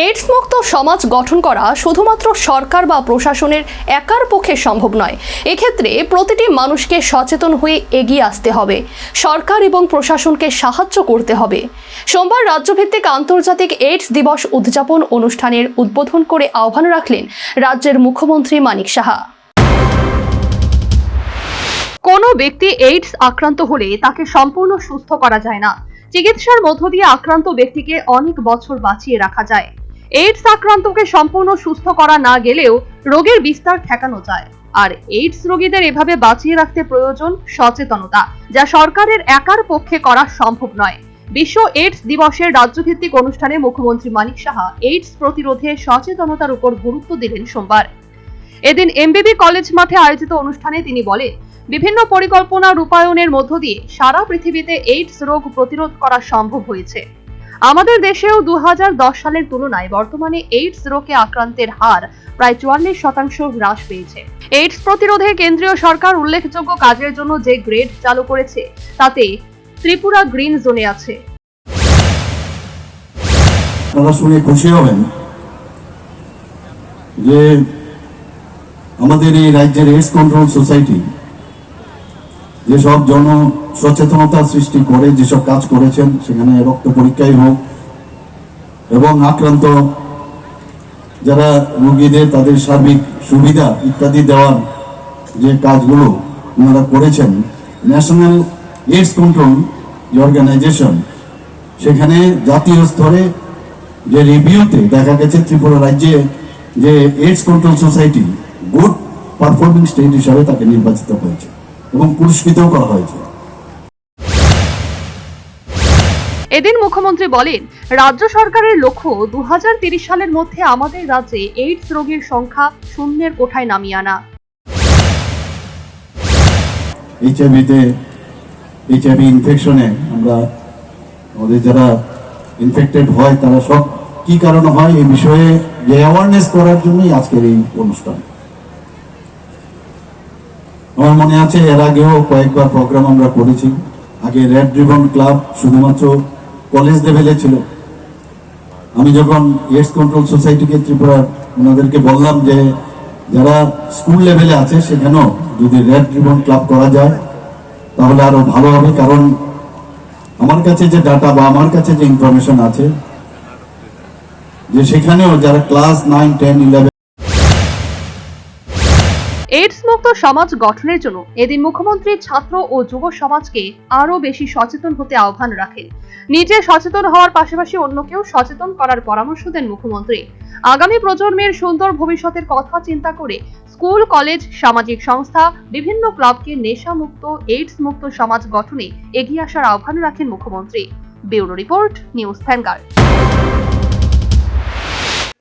AIDS মুক্ত সমাজ গঠন করা শুধুমাত্র সরকার বা প্রশাসনের একার পক্ষে সম্ভব নয়। এক্ষেত্রে প্রতিটি মানুষকে সচেতন হয়ে এগিয়ে আসতে হবে। সরকার এবং প্রশাসনকে সাহায্য করতে হবে। সোমবার রাজ্যভিত্তিক আন্তর্জাতিক এইডস দিবস উদযাপন অনুষ্ঠানের উদ্বোধন করে আহ্বান রাখলেন রাজ্যের মুখ্যমন্ত্রী মানিক সাহা। কোনো ব্যক্তি এইডস আক্রান্ত হলে তাকে সম্পূর্ণ সুস্থ করা যায় না। চিকিৎসার মধ্য দিয়ে আক্রান্ত ব্যক্তিকে অনেক বছর বাঁচিয়ে রাখা যায়। এইডস আক্রান্তকে সম্পূর্ণ সুস্থ করা না গেলেও রোগের বিস্তার ঠেকানো যায়। আর এইডস রোগীদের এভাবে বাঁচিয়ে রাখতে প্রয়োজন সচেতনতা, যা সরকারের একার পক্ষে করা সম্ভব নয়। বিশ্ব এইডস দিবসের রাজ্যভিত্তিক অনুষ্ঠানে মুখ্যমন্ত্রী মানিক সাহা এইডস প্রতিরোধে সচেতনতার উপর গুরুত্ব দিলেন সোমবার। এদিন এমবিবি কলেজ মাঠে আয়োজিত অনুষ্ঠানে তিনি বলেন, বিভিন্ন পরিকল্পনা রূপায়ণের মধ্য দিয়ে সারা পৃথিবীতে এইডস রোগ প্রতিরোধ করা সম্ভব হয়েছে। আমাদের দেশেও দু সালের তুলনায় বর্তমানে এইডস রোগে আক্রান্তের হার প্রায় চুয়াল্লিশ শতাংশ হ্রাস পেয়েছে। এইডস প্রতিরোধে কেন্দ্রীয় সরকার উল্লেখযোগ্য কাজের জন্য যে গ্রেড চালু করেছে, তাতে ত্রিপুরা গ্রিন জোনে আছে। শুনে খুশি হবেন যে আমাদের এই রাজ্যের এইডস কন্ট্রোল সোসাইটি যেসব জন সচেতনতা সৃষ্টি করে, যেসব কাজ করেছেন, সেখানে রক্ত পরীক্ষাই হোক এবং আক্রান্ত যারা রোগীদের তাদের সার্বিক সুবিধা ইত্যাদি দেওয়ার যে কাজগুলো ওনারা করেছেন, ন্যাশনাল এইডস কন্ট্রোল যে অর্গানাইজেশন সেখানে জাতীয় স্তরে যে রিভিউতে দেখা গেছে ত্রিপুরা রাজ্যে যে AIDS control society good performing state হিসাবে তাকে নির্বাচিত হয়েছে। এবং পুরস্কৃতও করা হয়েছে। এদিন মুখ্যমন্ত্রী বলেন রাজ্য সরকারের লক্ষ্য দু সালের মধ্যে আমাদের রাজ্যে এইডস রোগীর সংখ্যা শূন্যের কোঠায় নামিয়ে আনা। এইচআইভিতে এইচআইভি ইনফেকশনে আমরা আমাদের যারা ইনফেক্টেড হয় তারা সব কি কারণে হয় এই বিষয়ে যে অ্যাওয়ারনেস করার জন্যই আজকের এই অনুষ্ঠান। আমার মনে আছে, এর আগেও কয়েকবার প্রোগ্রাম আমরা করেছি। আগে রেড রিবন ক্লাব শুধুমাত্র কলেজ লেভেলে ছিল। আমি যখন এইডস কন্ট্রোল সোসাইটিকে ত্রিপুরা, ওনাদেরকে বললাম যে, যারা স্কুল লেভেলে আছে, সেখানেও যদি রেড রিবন ক্লাব করা যায়, তাহলে আরও ভালো হবে। কারণ আমার কাছে যে ডাটা বা আমার কাছে যে ইনফরমেশন আছে, যে সেখানেও যারা class nine ten eleven AIDS মুক্ত সমাজ গঠনের জন্য এদিন মুখ্যমন্ত্রী ছাত্র ও যুব সমাজকে আরও বেশি সচেতন হতে আহ্বান রাখেন। নিজে সচেতন হওয়ার পাশাপাশি অন্যকেও সচেতন করার পরামর্শ দেন মুখ্যমন্ত্রী। আগামী প্রজন্মের সুন্দর ভবিষ্যতের কথা চিন্তা করে স্কুল, কলেজ, সামাজিক সংস্থা, বিভিন্ন ক্লাবকে নেশা মুক্ত এইডস মুক্ত সমাজ গঠনে এগিয়ে আসার আহ্বান রাখেন মুখ্যমন্ত্রী। Bureau report, news Vanguard.